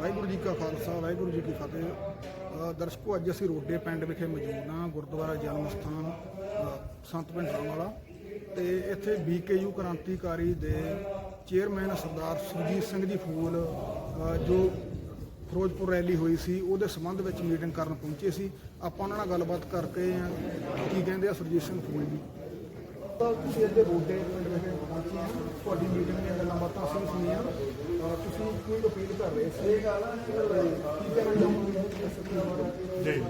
ਵਾਹਿਗੁਰੂ ਜੀ ਕਾ ਖਾਲਸਾ, ਵਾਹਿਗੁਰੂ ਜੀ ਕੀ ਫਤਿਹ। ਦਰਸ਼ਕੋ, ਅੱਜ ਅਸੀਂ ਰੋਡੇ ਪਿੰਡ ਵਿਖੇ ਮੌਜੂਦ ਹਾਂ, ਗੁਰਦੁਆਰਾ ਜਨਮ ਸਥਾਨ ਸੰਤ ਪਿੰਡ ਵਾਲਾ। ਤੇ ਇੱਥੇ ਬੀਕੇਯੂ ਕ੍ਰਾਂਤੀਕਾਰੀ ਦੇ ਚੇਅਰਮੈਨ ਸਰਦਾਰ ਸੁਰਜੀਤ ਸਿੰਘ ਜੀ ਫੂਲ ਜੋ ਫਿਰੋਜ਼ਪੁਰ ਰੈਲੀ ਹੋਈ ਸੀ, ਉਹਦੇ ਸੰਬੰਧ ਵਿੱਚ ਮੀਟਿੰਗ ਕਰਨ ਪਹੁੰਚੇ ਸੀ। ਆਪਾਂ ਉਹਨਾਂ ਨਾਲ ਗੱਲਬਾਤ ਕਰਕੇ ਆ, ਕੀ ਕਹਿੰਦੇ ਆ ਸੁਰਜੀਤ ਸਿੰਘ ਫੂਲ ਜੀ? ਤਾਂ ਤੁਸੀਂ ਇੱਥੇ ਰੋਡੇ ਪਿੰਡ ਵਿਖੇ ਪਹੁੰਚੇ ਆ ਤੁਹਾਡੀ ਮੀਟਿੰਗ ਦੀਆਂ ਗੱਲਾਂ ਬਾਤਾਂ ਅਸੀਂ ਸੁਣੀਆਂ। ਤੁਸੀਂ ਕੋਈ ਅਪੀਲ ਕਰ ਰਹੇ ਸੀ ਇਹ ਗੱਲ ਕੀ ਜੀ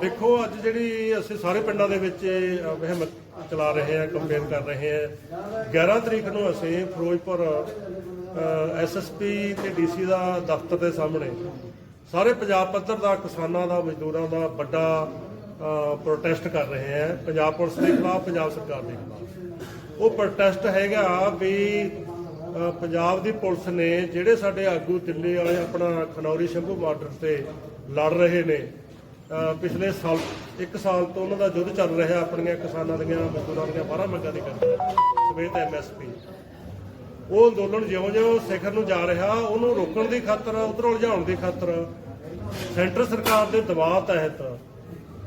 ਦੇਖੋ, ਅੱਜ ਜਿਹੜੀ ਅਸੀਂ ਸਾਰੇ ਪਿੰਡਾਂ ਦੇ ਵਿੱਚ ਇਹ ਮੁਹਿੰਮ ਚਲਾ ਰਹੇ ਹਾਂ ਕੰਪੇਨ ਕਰ ਰਹੇ ਹਾਂ 11 ਤਰੀਕ ਨੂੰ ਅਸੀਂ ਫਿਰੋਜ਼ਪੁਰ ਐਸਐਸਪੀ ਤੇ ਡੀਸੀ ਦਾ ਦਫ਼ਤਰ ਦੇ ਸਾਹਮਣੇ ਸਾਰੇ ਪੰਜਾਬ ਪੱਧਰ ਦਾ, ਕਿਸਾਨਾਂ ਦਾ, ਮਜ਼ਦੂਰਾਂ ਦਾ ਵੱਡਾ ਪ੍ਰੋਟੈਸਟ ਕਰ ਰਹੇ ਹਾਂ ਪੰਜਾਬ ਪੁਲਿਸ ਦੇ ਖਿਲਾਫ, ਪੰਜਾਬ ਸਰਕਾਰ ਦੇ ਖਿਲਾਫ। ਉਹ ਪ੍ਰੋਟੈਸਟ ਹੈਗਾ ਵੀ ਪੰਜਾਬ ਦੀ ਪੁਲਿਸ ਨੇ ਜਿਹੜੇ ਸਾਡੇ ਆਗੂ ਦਿੱਲੀ ਵਾਲੇ ਆਪਣਾ ਖਨੌਰੀ ਸ਼ੰਭੂ ਬਾਰਡਰ ਤੇ ਲੜ ਰਹੇ ਨੇ ਪਿਛਲੇ ਸਾਲ, ਇੱਕ ਸਾਲ ਤੋਂ ਉਹਨਾਂ ਦਾ ਯੁੱਧ ਚੱਲ ਰਿਹਾ, ਆਪਣੀਆਂ ਕਿਸਾਨਾਂ ਦੀਆਂ ਮਜ਼ਦੂਰਾਂ ਦੀਆਂ 12 ਮੰਗਾਂ ਦੀ ਕਰਦੇ ਸਮੇਤ ਐਮਐਸਪੀ ਉਹ ਅੰਦੋਲਨ ਜਿਉਂ-ਜਿਉਂ ਸਿਖਰ ਨੂੰ ਜਾ ਰਿਹਾ, ਉਹਨੂੰ ਰੋਕਣ ਦੀ ਖਾਤਰ, ਉਧਰੋਂ ਉਲਝਾਉਣ ਦੀ ਖਾਤਰ ਸੈਂਟਰ ਸਰਕਾਰ ਦੇ ਦਬਾਅ ਤਹਿਤ,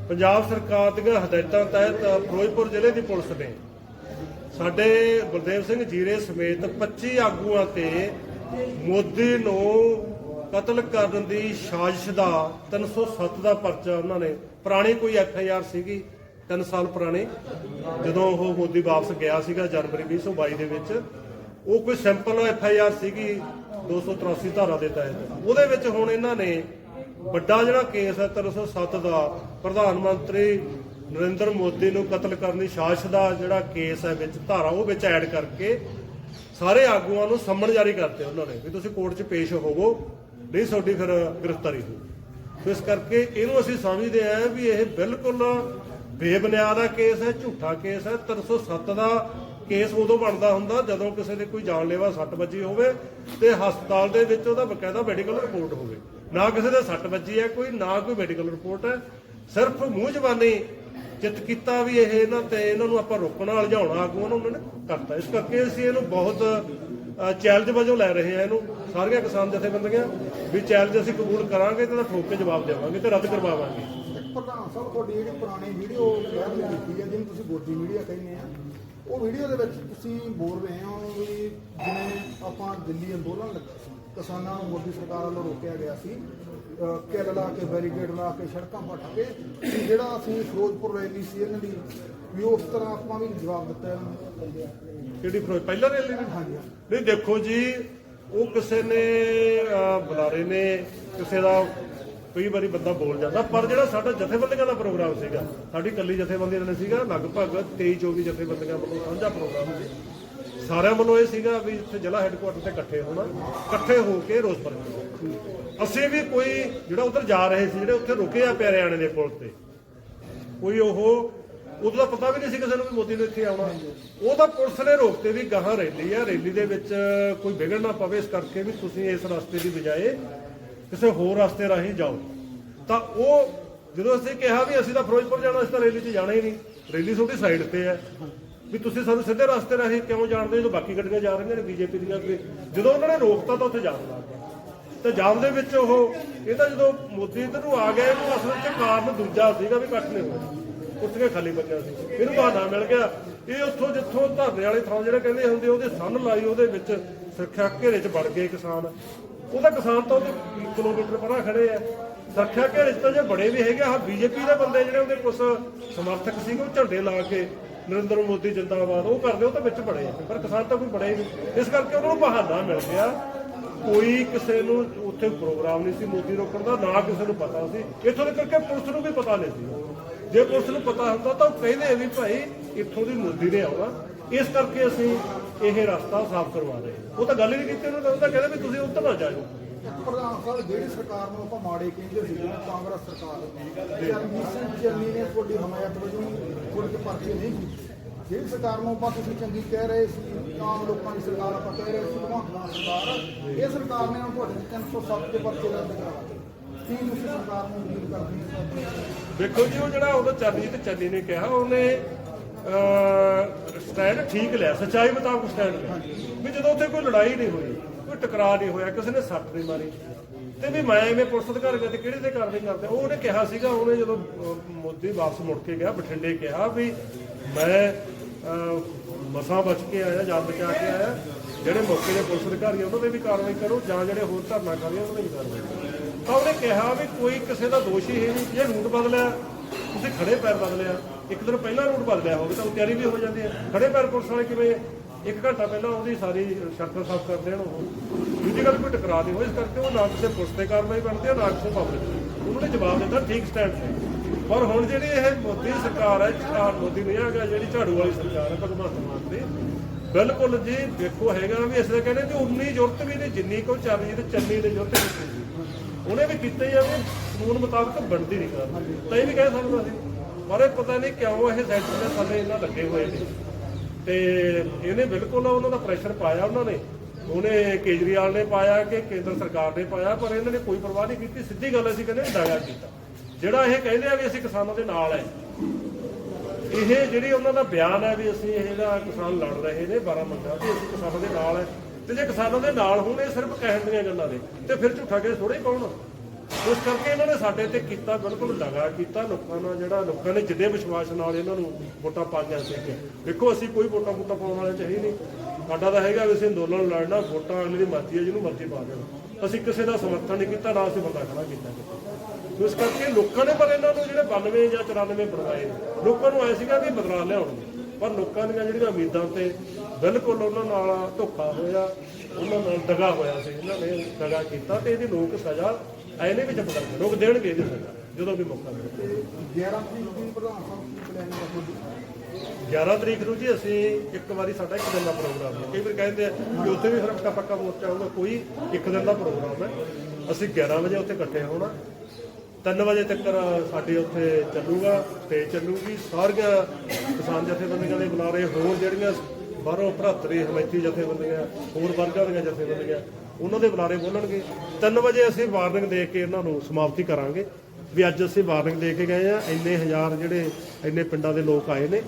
ਪੰਜਾਬ ਸਰਕਾਰ ਦੀਆਂ ਹਦਾਇਤਾਂ ਤਹਿਤ ਫਿਰੋਜ਼ਪੁਰ ਜ਼ਿਲ੍ਹੇ ਦੀ ਪੁਲਿਸ ਨੇ ਸਾਡੇ ਬਲਦੇਵ ਸਿੰਘ ਜੀਰੇ ਸਮੇਤ 25 ਆਗੂਆਂ ਤੇ ਮੋਦੀ ਨੂੰ ਕਤਲ ਕਰਨ ਦੀ ਸਾਜ਼ਿਸ਼ ਦਾ 307 ਦਾ ਪਰਚਾ ਉਹਨਾਂ ਨੇ, ਪੁਰਾਣੀ ਕੋਈ ਐਫ ਆਈ ਆਰ ਸੀਗੀ 3 ਸਾਲ ਪੁਰਾਣੀ, ਜਦੋਂ ਉਹ ਮੋਦੀ ਵਾਪਸ ਗਿਆ ਸੀਗਾ ਜਨਵਰੀ 2022 ਦੇ ਵਿੱਚ, ਉਹ ਕੋਈ ਸਿੰਪਲ ਐਫ ਆਈ ਆਰ ਸੀਗੀ 283 ਧਾਰਾ ਦੇ ਤਹਿਤ। ਉਹਦੇ ਵਿੱਚ ਹੁਣ ਇਹਨਾਂ ਨੇ ਵੱਡਾ ਜਿਹੜਾ ਕੇਸ ਹੈ 307 ਦਾ, ਪ੍ਰਧਾਨ ਮੰਤਰੀ ਨਰਿੰਦਰ ਮੋਦੀ ਨੂੰ ਕਤਲ ਕਰਨ ਦੀ ਸਾਜ਼ਿਸ਼ ਦਾ ਜਿਹੜਾ ਕੇਸ ਹੈ ਵਿੱਚ ਧਾਰਾ, ਉਹ ਵਿੱਚ ਐਡ ਕਰਕੇ ਸਾਰੇ ਆਗੂਆਂ ਨੂੰ ਸੰਮਣ ਜਾਰੀ ਕਰਤੇ ਉਹਨਾਂ ਨੇ ਵੀ ਤੁਸੀਂ ਕੋਰਟ 'ਚ ਪੇਸ਼ ਹੋਵੋ, ਨਹੀਂ ਤੁਹਾਡੀ ਫਿਰ ਗ੍ਰਿਫਤਾਰੀ ਹੋ ਇਸ ਕਰਕੇ ਇਹਨੂੰ ਅਸੀਂ ਸਮਝਦੇ ਆਂ ਵੀ ਇਹ ਬਿਲਕੁਲ ਬੇਬੁਨਿਆਦ ਦਾ ਕੇਸ ਹੈ, ਝੂਠਾ ਕੇਸ ਹੈ। 307 ਦਾ ਕੇਸ ਉਦੋਂ ਬਣਦਾ ਹੁੰਦਾ ਜਦੋਂ ਕਿਸੇ ਦੇ ਕੋਈ ਜਾਨਲੇਵਾ ਸੱਟ ਵੱਜੀ ਹੋਵੇ ਤੇ ਹਸਪਤਾਲ ਦੇ ਵਿੱਚ ਉਹਦਾ ਬਕਾਇਦਾ ਮੈਡੀਕਲ ਰਿਪੋਰਟ ਹੋਵੇ। ਨਾ ਕਿਸੇ ਦੇ ਸੱਟ ਵੱਜੀ ਹੈ ਕੋਈ, ਨਾ ਕੋਈ ਮੈਡੀਕਲ ਰਿਪੋਰਟ ਹੈ। ਸਿਰਫ ਮੂੰਹ ਜ਼ਬਾਨੀ ਚਿੱਤ ਕੀਤਾ ਵੀ ਇਹ ਇਹਨਾਂ ਤੇ ਇਹਨਾਂ ਨੂੰ ਆਪਾਂ ਰੋਕਣਾ ਉਲਝਾਉਣਾ ਆਗੂਆਂ ਉਹਨਾਂ ਨੇ ਕਰਤਾ। ਇਸ ਕਰਕੇ ਅਸੀਂ ਇਹਨੂੰ ਬਹੁਤ ਚੈਲੰਜ ਵਜੋਂ ਲੈ ਰਹੇ ਹਾਂ ਇਹਨੂੰ। ਸਾਰੀਆਂ ਕਿਸਾਨ ਜਥੇਬੰਦੀਆਂ ਵੀ ਚੈਲੰਜ ਅਸੀਂ ਕਬੂਲ ਕਰਾਂਗੇ ਤੇ ਠੋਕ ਕੇ ਜਵਾਬ ਦੇਵਾਂਗੇ ਤੇ ਰੱਦ ਕਰਵਾਵਾਂਗੇ। ਪ੍ਰਧਾਨ ਸਾਹਿਬ, ਤੁਹਾਡੀ ਜਿਹੜੀ ਪੁਰਾਣੀ ਵੀਡੀਓ ਵਾਇਰਲ ਕੀਤੀ ਹੈ, ਜਿਹਨੂੰ ਤੁਸੀਂ ਗੋਦੀ ਮੀਡੀਆ ਕਹਿੰਦੇ ਆ, ਉਹ ਵੀਡੀਓ ਦੇ ਵਿੱਚ ਤੁਸੀਂ ਬੋਲ ਰਹੇ ਹੋ ਵੀ ਜਿਵੇਂ ਆਪਾਂ ਦਿੱਲੀ ਅੰਦੋਲਨ ਲੱਗਾ ਸੀ ਕਿਸਾਨਾਂ ਨੂੰ ਮੋਦੀ ਸਰਕਾਰ ਵੱਲੋਂ ਰੋਕਿਆ ਗਿਆ ਸੀ। ਕਿੱਲ ਲਾ ਕੇ ਬੈਰੀਕੇਡ ਲਾ ਕੇ ਸੜਕਾਂ ਪੱਟ ਕੇ ਜਿਹੜਾ ਅਸੀਂ ਫਿਰੋਜ਼ਪੁਰ ਰੈਲੀ ਸੀ ਇਹਨਾਂ ਦੀ ਵੀ ਉਸ ਤਰ੍ਹਾਂ ਆਪਾਂ ਵੀ ਜਵਾਬ ਦਿੱਤਾ ਨੂੰ। ਕਿਹੜੀ ਫਿਰੋਜ਼ ਪਹਿਲਾਂ ਰੈਲੀ ਦੀ ਹਾਂਜੀ। ਨਹੀਂ ਦੇਖੋ ਜੀ ਉਹ ਕਿਸੇ ਨੇ ਬੁਲਾਰੇ ਨੇ ਕਿਸੇ ਦਾ ਕਈ ਵਾਰੀ ਬੰਦਾ ਬੋਲ ਜਾਂਦਾ ਪਰ ਜਿਹੜਾ ਸਾਡਾ ਜਥੇਬੰਦੀਆਂ ਦਾ ਪ੍ਰੋਗਰਾਮ ਸੀਗਾ ਸਾਡੀ ਕੱਲੀ ਜਥੇਬੰਦੀ ਦਾ ਨਹੀਂ ਸੀਗਾ ਲਗਭਗ 23 24 ਜਥੇਬੰਦੀਆਂ ਵੱਲੋਂ ਸਾਂਝਾ ਪ੍ਰੋਗਰਾਮ ਸੀ। ਸਾਰਿਆਂ ਵੱਲੋਂ ਇਹ ਸੀਗਾ ਵੀ ਇੱਥੇ ਜ਼ਿਲ੍ਹਾ ਹੈੱਡਕੁਆਟਰ ਤੇ ਇਕੱਠੇ ਹੋਣਾ, ਇਕੱਠੇ ਹੋ ਕੇ ਰੋਸ ਪ੍ਰਗਟ ਅਸੀਂ ਵੀ ਕੋਈ ਜਿਹੜਾ ਉਧਰ ਜਾ ਰਹੇ ਸੀ, ਜਿਹੜੇ ਉੱਥੇ ਰੁਕੇ ਆ ਪਿਆਰਿਆਣੇ ਦੇ ਪੁਲ ਤੇ, ਕੋਈ ਉਹ, ਉਦੋਂ ਦਾ ਪਤਾ ਵੀ ਨਹੀਂ ਸੀ ਕਿਸੇ ਨੂੰ ਵੀ ਮੋਦੀ ਨੇ ਇੱਥੇ ਆਉਣਾ। ਉਹ ਤਾਂ ਪੁਲਿਸ ਨੇ ਰੋਕਤੇ ਵੀ ਗਾਹਾਂ ਰੈਲੀ ਆ, ਰੈਲੀ ਦੇ ਵਿੱਚ ਕੋਈ ਵਿਗੜ ਨਾ ਪਵੇ ਇਸ ਕਰਕੇ ਵੀ ਤੁਸੀਂ ਇਸ ਰਸਤੇ ਦੀ ਬਜਾਏ ਕਿਸੇ ਹੋਰ ਰਸਤੇ ਰਾਹੀਂ ਜਾਓ। ਤਾਂ ਉਹ ਜਦੋਂ ਅਸੀਂ ਕਿਹਾ ਵੀ ਅਸੀਂ ਤਾਂ ਫਿਰੋਜ਼ਪੁਰ ਜਾਣਾ, ਅਸੀਂ ਤਾਂ ਰੈਲੀ 'ਚ ਜਾਣਾ ਹੀ ਨਹੀਂ। ਰੈਲੀ ਤੁਹਾਡੀ ਸਾਈਡ ਤੇ ਹੈ। ਵੀ ਤੁਸੀਂ ਸਾਨੂੰ ਸਿੱਧੇ ਰਸਤੇ ਰਾਹੀਂ ਕਿਉਂ ਜਾਣਦੇ ਜਦੋਂ ਬਾਕੀ ਗੱਡੀਆਂ ਜਾ ਰਹੀਆਂ ਨੇ ਬੀਜੇਪੀ ਦੀਆਂ ਅੱਗੇ ਜਦੋਂ ਉਹਨਾਂ ਨੇ ਰੋਕਤਾ ਤਾਂ ਉੱਥੇ ਜਾਣ ਲੱਗ ਗਏ। ਤੇ ਜਾਮ ਦੇ ਵਿੱਚ ਉਹ, ਇਹ ਤਾਂ ਜਦੋਂ ਮੋਦੀ ਇੱਧਰ ਨੂੰ ਆ ਗਿਆ, ਇਹਨੂੰ ਅਸਲ ਵਿੱਚ ਕਾਰਨ ਦੂਜਾ ਸੀਗਾ ਵੀ ਇਕੱਠ ਨਹੀਂ ਹੋਇਆ। ਕੁਰਸੀਆਂ ਖਾਲੀ ਪਈਆਂ ਸੀ। ਇਹਨੂੰ ਬਹਾਨਾ ਮਿਲ ਗਿਆ। ਇਹ ਉੱਥੋਂ ਜਿੱਥੋਂ ਧਰਨੇ ਵਾਲੇ ਥਾਂ ਜਿਹੜੇ ਕਹਿੰਦੇ ਹੁੰਦੇ, ਉਹਦੇ ਸੰਨ ਲਾਈ, ਉਹਦੇ ਵਿੱਚ ਸੁਰੱਖਿਆ ਘੇਰੇ 'ਚ ਵੜ ਗਏ ਕਿਸਾਨ। ਉਹਦਾ ਕਿਸਾਨ ਤਾਂ ਉਹਦੇ ਕਿਲੋਮੀਟਰ ਪਰਾਂ ਖੜੇ ਆ। ਸੁਰੱਖਿਆ ਘੇਰੇ 'ਚ ਤਾਂ ਜੇ ਬੜੇ ਵੀ ਹੈਗੇ ਆ ਬੀਜੇਪੀ ਦੇ ਬੰਦੇ ਜਿਹੜੇ ਉਹਦੇ ਕੁਝ ਸਮਰਥਕ ਸੀਗੇ, ਉਹ ਝੰਡੇ ਲਾ ਕੇ ਨਰਿੰਦਰ ਮੋਦੀ ਜਿੰਦਾਬਾਦ, ਉਹ ਕਰਦੇ, ਉਹ ਤਾਂ ਵਿੱਚ ਬੜੇ ਆ। ਪਰ ਕਿਸਾਨ ਤਾਂ ਕੋਈ ਬੜੇ ਹੀ ਨਹੀਂ। ਇਸ ਕਰਕੇ ਉਹਨਾਂ ਨੂੰ ਬਹਾਨਾ ਮਿਲ ਗਿਆ। ਕੋਈ ਕਿਸੇ ਨੂੰ ਉੱਥੇ ਪ੍ਰੋਗਰਾਮ ਨਹੀਂ ਸੀ ਮੋਦੀ ਰੋਕਣ ਦਾ, ਨਾ ਕਿਸੇ ਨੂੰ ਪਤਾ ਸੀ। ਇੱਥੋਂ ਦੇ ਕਰਕੇ ਪੁਲਿਸ ਨੂੰ ਵੀ ਪਤਾ ਨਹੀਂ ਸੀ। ਜੇ ਪੁਲਿਸ ਨੂੰ ਪਤਾ ਹੁੰਦਾ ਤਾਂ ਉਹ ਕਹਿੰਦੇ ਵੀ ਭਾਈ ਇੱਥੋਂ ਦੀ ਮੋਦੀ ਨੇ ਆਉਣਾ। ਇਸ ਕਰਕੇ ਅਸੀਂ ਇਹ ਰਸਤਾ ਸਾਫ਼ ਕਰਵਾ ਰਹੇ ਉਹ ਤਾਂ ਗੱਲ ਹੀ ਨਹੀਂ ਕੀਤੀ ਉਹਨਾਂ ਨੇ। ਉਹ ਤਾਂ ਕਹਿੰਦੇ ਵੀ ਤੁਸੀਂ ਉੱਧਰ ਨਾ ਜਾਓ ਪ੍ਰਧਾਨ ਸਾਹਿਬ, ਜਿਹੜੀ ਸਰਕਾਰ ਨੂੰ ਆਪਾਂ ਮਾੜੇ ਕਹਿੰਦੇ ਸੀ ਕਾਂਗਰਸ ਸਰਕਾਰ ਚਰਨਜੀਤ ਸਿੰਘ ਚੰਨੀ ਨੇ ਤੁਹਾਡੀ ਹਮਾਇਤ ਵਜੋਂ ਤੁਹਾਡੇ ਪਰਚੇ ਨਹੀਂ ਕੀਤੇ ਜਿਹੜੀ ਸਰਕਾਰ ਨੂੰ ਆਪਾਂ ਤੁਸੀਂ ਚੰਗੀ ਕਹਿ ਰਹੇ ਸੀ, ਆਮ ਲੋਕਾਂ ਦੀ ਸਰਕਾਰ ਆਪਾਂ ਕਹਿ ਰਹੇ ਸੀ, ਭਗਵੰਤ ਮਾਨ ਸਰਕਾਰ, ਇਹ ਸਰਕਾਰ ਨੇ ਤੁਹਾਡੇ 307 ਦੇ ਪਰਚੇ ਰੱਦ ਕਰਾਤੇ ਕੀ ਤੁਸੀਂ ਸਰਕਾਰ ਨੂੰ ਉਮੀਦ ਕਰਦੇ ਹੋ? ਦੇਖੋ ਜੀ, ਉਹ ਜਿਹੜਾ ਉਹਦਾ ਚਰਨਜੀਤ ਚੰਨੀ ਨੇ ਕਿਹਾ, ਉਹਨੇ ਸਟੈਂਡ ਠੀਕ ਲਿਆ, ਸੱਚਾਈ ਮੁਤਾਬਕ ਸਟੈਂਡ ਵੀ ਜਦੋਂ ਉੱਥੇ ਕੋਈ ਲੜਾਈ ਨਹੀਂ ਹੋਈ ਕੋਈ ਟਕਰਾਅ ਨਹੀਂ ਹੋਇਆ ਕਿਸੇ ਨੇ ਸੱਟ ਨਹੀਂ ਮਾਰੀ। ਤੇ ਵੀ ਮੈਂ ਐਵੇਂ ਪੁਲਿਸ ਅਧਿਕਾਰੀ ਤੇ ਕਿਹੜੇ ਤੇ ਕਾਰਵਾਈ ਕਰਦੇ? ਉਹ ਉਹਨੇ ਕਿਹਾ ਸੀਗਾ ਉਹਨੇ ਜਦੋਂ ਮੋਦੀ ਵਾਪਸ ਮੁੜ ਕੇ ਗਿਆ ਬਠਿੰਡੇ ਕਿਹਾ ਵੀ ਮੈਂ ਮਸਾਂ ਬਚ ਕੇ ਆਇਆ ਜਾਨ ਬਚਾ ਕੇ ਆਇਆ। ਜਿਹੜੇ ਮੌਕੇ ਦੇ ਪੁਲਿਸ ਅਧਿਕਾਰੀ ਉਹਨਾਂ ਤੇ ਵੀ ਕਾਰਵਾਈ ਕਰੋ ਜਾਂ ਜਿਹੜੇ ਹੋਰ ਧਰਨਾ ਕਰ ਰਹੇ ਆ, ਉਹਨਾਂ ਤੇ ਵੀ ਕਾਰਵਾਈ ਕਰੋ। ਤਾਂ ਉਹਨੇ ਕਿਹਾ ਵੀ ਕੋਈ ਕਿਸੇ ਦਾ ਦੋਸ਼ ਹੀ ਹੈ ਨਹੀਂ। ਜੇ ਰੂਟ ਬਦਲਿਆ ਤੁਸੀਂ ਖੜੇ ਪੈਰ ਬਦਲਿਆ ਇੱਕ ਦਿਨ ਪਹਿਲਾਂ ਰੂਟ ਬਦਲਿਆ ਹੋਵੇ ਤਾਂ ਉਹ ਤਿਆਰੀ ਵੀ ਹੋ ਜਾਂਦੀ ਹੈ। ਖੜੇ ਪੈਰ ਪੁਲਿਸ ਵਾਲੇ ਕਿਵੇਂ ਇੱਕ ਘੰਟਾ ਪਹਿਲਾਂ ਉਹਦੀ ਸਾਰੀ ਸ਼ਰਤਾਂ ਸਾਫ਼ ਕਰ ਦੇਣ ਉਹ। ਦੂਜੀ ਗੱਲ ਕੋਈ ਟਕਰਾ ਨਹੀਂ ਹੋਈ ਇਸ ਕਰਕੇ ਉਹ ਨਾ ਕਿਸੇ ਪੁਲਿਸ ਤੇ ਕਾਰਵਾਈ ਬਣਦੀ ਹੈ ਨਾ ਕਿਸੇ ਪਬਲਿਕ ਉਹਨਾਂ ਨੇ ਜਵਾਬ ਦਿੱਤਾ, ਠੀਕ ਸਟੈਂਡ ਤੇ ਪਰ ਹੁਣ ਜਿਹੜੀ ਇਹ ਮੋਦੀ ਸਰਕਾਰ ਹੈ ਝਾੜ ਮੋਦੀ ਨਹੀਂ ਹੈਗਾ, ਜਿਹੜੀ ਝਾੜੂ ਵਾਲੀ ਸਰਕਾਰ ਹੈ, ਭਗਵੰਤ ਮਾਨ ਦੀ, ਬਿਲਕੁਲ ਜੀ ਦੇਖੋ ਹੈਗਾ ਵੀ ਇਸ ਦਾ ਕਹਿੰਦੇ ਕਿ ਉਨੀ ਜ਼ਰੂਰਤ ਵੀ ਨਹੀਂ, ਜਿੰਨੀ ਕੋ ਚੱਲ ਰਹੀ ਤੇ ਚੰਨੀ ਦੀ ਜ਼ਰੂਰਤ ਨਹੀਂ। ਉਹਨੇ ਵੀ ਕੀਤਾ ਹੀ ਆ ਵੀ ਕਾਨੂੰਨ ਮੁਤਾਬਕ ਬਣਦੀ ਨਹੀਂ ਕਰ। ਤਾਂ ਇਹ ਵੀ ਕਹਿ ਸਕਦਾ ਸੀ ਪਰ ਇਹ ਪਤਾ ਨਹੀਂ ਕਿਉਂ ਇਹ ਸੈਂਟਰ ਦੇ ਥੱਲੇ ਇਹਨਾਂ ਲੱਗੇ ਹੋਏ ਨੇ। ਤੇ ਇਹਨੇ ਬਿਲਕੁਲ ਉਹਨਾਂ ਦਾ ਪ੍ਰੈਸ਼ਰ ਪਾਇਆ ਉਹਨਾਂ ਨੇ। ਉਹਨੇ ਕੇਜਰੀਵਾਲ ਨੇ ਪਾਇਆ ਕਿ ਕੇਂਦਰ ਸਰਕਾਰ ਨੇ ਪਾਇਆ, ਪਰ ਇਹਨਾਂ ਨੇ ਕੋਈ ਪਰਵਾਹ ਨਹੀਂ ਕੀਤੀ। ਸਿੱਧੀ ਗੱਲ ਅਸੀਂ ਕਹਿੰਦੇ ਡਾਗਾ ਕੀਤਾ। ਜਿਹੜਾ ਇਹ ਕਹਿੰਦੇ ਆ ਵੀ ਅਸੀਂ ਕਿਸਾਨਾਂ ਦੇ ਨਾਲ ਹੈ ਇਹ ਜਿਹੜੀ ਉਹਨਾਂ ਦਾ ਬਿਆਨ ਹੈ ਵੀ ਅਸੀਂ ਇਹ ਕਿਸਾਨ ਲੜ ਰਹੇ ਨੇ 12 ਮੰਗਾਂ ਤੇ ਅਸੀਂ ਕਿਸਾਨਾਂ ਦੇ ਨਾਲ ਹੈ ਤੇ ਜੇ ਕਿਸਾਨਾਂ ਦੇ ਨਾਲ ਹੋਣ, ਇਹ ਸਿਰਫ ਕਹਿਣ ਦੀਆਂ ਗੱਲਾਂ ਨੇ। ਤੇ ਫਿਰ ਝੂਠਾ ਕੇ ਥੋੜੇ ਪਾਉਣ। ਉਸ ਕਰਕੇ ਇਹਨਾਂ ਨੇ ਸਾਡੇ ਤੇ ਕੀਤਾ ਬਿਲਕੁਲ ਲਗਾ ਕੀਤਾ। ਲੋਕਾਂ ਨਾਲ ਜਿਹੜਾ, ਲੋਕਾਂ ਨੇ ਜਿੱਦੇ ਵਿਸ਼ਵਾਸ ਨਾਲ ਇਹਨਾਂ ਨੂੰ ਵੋਟਾਂ ਪਾਈਆਂ ਸੀ ਦੇਖੋ, ਅਸੀਂ ਕੋਈ ਵੋਟਾਂ ਵੋਟਾਂ ਪਾਉਣ ਵਾਲੇ ਚਾਹੀ ਨਹੀਂ। ਸਾਡਾ ਤਾਂ ਹੈਗਾ ਵੀ ਅਸੀਂ ਅੰਦੋਲਨ ਲੜਨਾ, ਵੋਟਾਂ ਅਗਲੇ ਦੀ ਮਰਜ਼ੀ ਹੈ, ਜਿਹਨੂੰ ਮਰਜ਼ੀ ਪਾ ਦੇਣਾ ਅਸੀਂ ਕਿਸੇ ਦਾ ਸਮਰਥਨ ਨਹੀਂ ਕੀਤਾ, ਨਾ ਅਸੀਂ ਬੰਦਾ ਖੜਾ ਕੀਤਾ। ਸੋ ਇਸ ਕਰਕੇ ਲੋਕਾਂ ਨੇ ਪਰ ਇਹਨਾਂ ਨੂੰ ਜਿਹੜੇ 92 ਜਾਂ 94 ਬਣਵਾਏ ਲੋਕਾਂ ਨੂੰ ਆਏ ਸੀਗਾ ਵੀ ਬਦਲਾਅ ਲਿਆਉਣਗੇ ਪਰ ਲੋਕਾਂ ਦੀਆਂ ਜਿਹੜੀਆਂ ਉਮੀਦਾਂ ਤੇ ਬਿਲਕੁਲ ਉਹਨਾਂ ਨਾਲ ਧੋਖਾ ਹੋਇਆ, ਉਹਨਾਂ ਨਾਲ ਦਗਾ ਹੋਇਆ ਸੀ, ਇਹਨਾਂ ਨੇ ਦਗਾ ਕੀਤਾ ਤੇ ਇਹਦੀ ਲੋਕ ਸਜ਼ਾ ਐਨੇ ਵਿੱਚ ਬਦਲ ਲੋਕ ਦੇਣਗੇ ਇਹਦੀ ਜਦੋਂ ਵੀ ਮੌਕਾ ਮਿਲੇ। 11 ਤਰੀਕ ਦੀ ਪ੍ਰਧਾਨ ਸਾਹਿਬ ਕੀ ਪਲਾਨਿੰਗ ਹੈ। ਤੁਹਾਡੀ 11 ਤਰੀਕ ਨੂੰ ਜੀ ਅਸੀਂ ਇੱਕ ਵਾਰੀ ਸਾਡਾ ਇੱਕ ਦਿਨ ਦਾ ਪ੍ਰੋਗਰਾਮ ਹੈ। ਕਈ ਵਾਰ ਕਹਿੰਦੇ ਆ ਕਿ ਉੱਥੇ ਵੀ ਫਿਰ ਪੱਕਾ ਪੱਕਾ ਮੋਰਚਾ ਹੋਊਗਾ ਕੋਈ ਇੱਕ ਦਿਨ ਦਾ ਪ੍ਰੋਗਰਾਮ ਹੈ। ਅਸੀਂ 11 ਵਜੇ ਉੱਥੇ ਇਕੱਠੇ ਹੋਣਾ। 3 ਵਜੇ ਤੱਕ ਸਾਡੇ ਉੱਥੇ ਚੱਲੂਗਾ ਤੇ ਚੱਲੂਗੀ। ਸਾਰੀਆਂ ਕਿਸਾਨ ਜਥੇਬੰਦੀਆਂ ਦੇ ਬੁਲਾਰੇ ਹੋਰ ਜਿਹੜੀਆਂ ਬਾਹਰੋਂ ਭਰਾਤਰੀ ਹਮਾਇਤੀ ਜਥੇਬੰਦੀਆਂ ਹੋਰ ਵਰਗਾਂ ਦੀਆਂ ਜਥੇਬੰਦੀਆਂ ਉਹਨਾਂ ਦੇ ਬੁਲਾਰੇ ਬੋਲਣਗੇ। 3 ਵਜੇ ਅਸੀਂ ਵਾਰਨਿੰਗ ਦੇ ਕੇ ਇਹਨਾਂ ਨੂੰ ਸਮਾਪਤੀ ਕਰਾਂਗੇ। ਵੀ ਅੱਜ ਅਸੀਂ ਵਾਰਨਿੰਗ ਦੇ ਕੇ ਗਏ ਆ ਇੰਨੇ ਹਜ਼ਾਰ ਜਿਹੜੇ ਇੰਨੇ ਪਿੰਡਾਂ ਦੇ ਲੋਕ ਆਏ ਨੇ,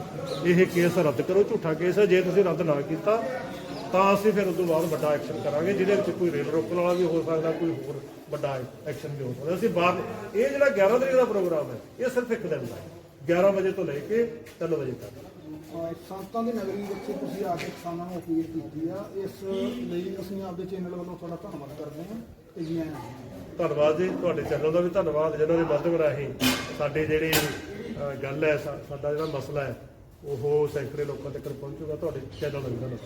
ਇਹ ਕੇਸ ਰੱਦ ਕਰੋ, ਝੂਠਾ ਕੇਸ ਹੈ। ਜੇ ਤੁਸੀਂ ਰੱਦ ਨਾ ਕੀਤਾ, ਤਾਂ ਅਸੀਂ ਫਿਰ ਉਸ ਤੋਂ ਬਾਅਦ ਵੱਡਾ ਐਕਸ਼ਨ ਕਰਾਂਗੇ, ਜਿਹਦੇ ਵਿੱਚ ਕੋਈ ਰੇਲ ਰੋਕਣ ਵਾਲਾ ਵੀ ਹੋ ਸਕਦਾ, ਕੋਈ ਹੋਰ ਵੱਡਾ ਐਕਸ਼ਨ ਵੀ ਹੋ ਸਕਦਾ। ਅਸੀਂ ਬਾਅਦ ਇਹ ਜਿਹੜਾ 11 ਤਰੀਕ ਦਾ ਪ੍ਰੋਗਰਾਮ ਹੈ, ਇਹ ਸਿਰਫ ਇੱਕ ਦਿਨ ਦਾ ਹੈ। 11 ਵਜੇ ਤੋਂ ਲੈ ਕੇ 3 ਵਜੇ ਤੱਕ। ਸੰਤਾਂ ਦੀ ਨਗਰੀ ਵਿੱਚ ਤੁਸੀਂ ਆ ਕੇ ਕਿਸਾਨਾਂ ਨੂੰ ਅਪੀਲ ਕੀਤੀ ਆ ਇਸ ਲਈ ਅਸੀਂ ਆਪਦੇ ਚੈਨਲ ਵੱਲੋਂ ਤੁਹਾਡਾ ਧੰਨਵਾਦ ਕਰਦੇ ਹਾਂ ਤੇ ਜੀ ਆਇਆਂ ਨੂੰ। ਧੰਨਵਾਦ ਜੀ ਤੁਹਾਡੇ ਚੈਨਲ ਦਾ ਵੀ ਧੰਨਵਾਦ ਜਿਨ੍ਹਾਂ ਦੇ ਮਾਧਿਅਮ ਰਾਹੀਂ ਸਾਡੀ ਜਿਹੜੀ ਅ, ਗੱਲ ਹੈ ਸਾ- ਸਾਡਾ ਜਿਹੜਾ ਮਸਲਾ ਹੈ ਉਹ ਸੈਂਕੜੇ ਲੋਕਾਂ ਤੱਕ ਪਹੁੰਚੂਗਾ ਤੁਹਾਡੇ ਚੈਨਲ ਦਾ ਵੀ ਧੰਨਵਾਦ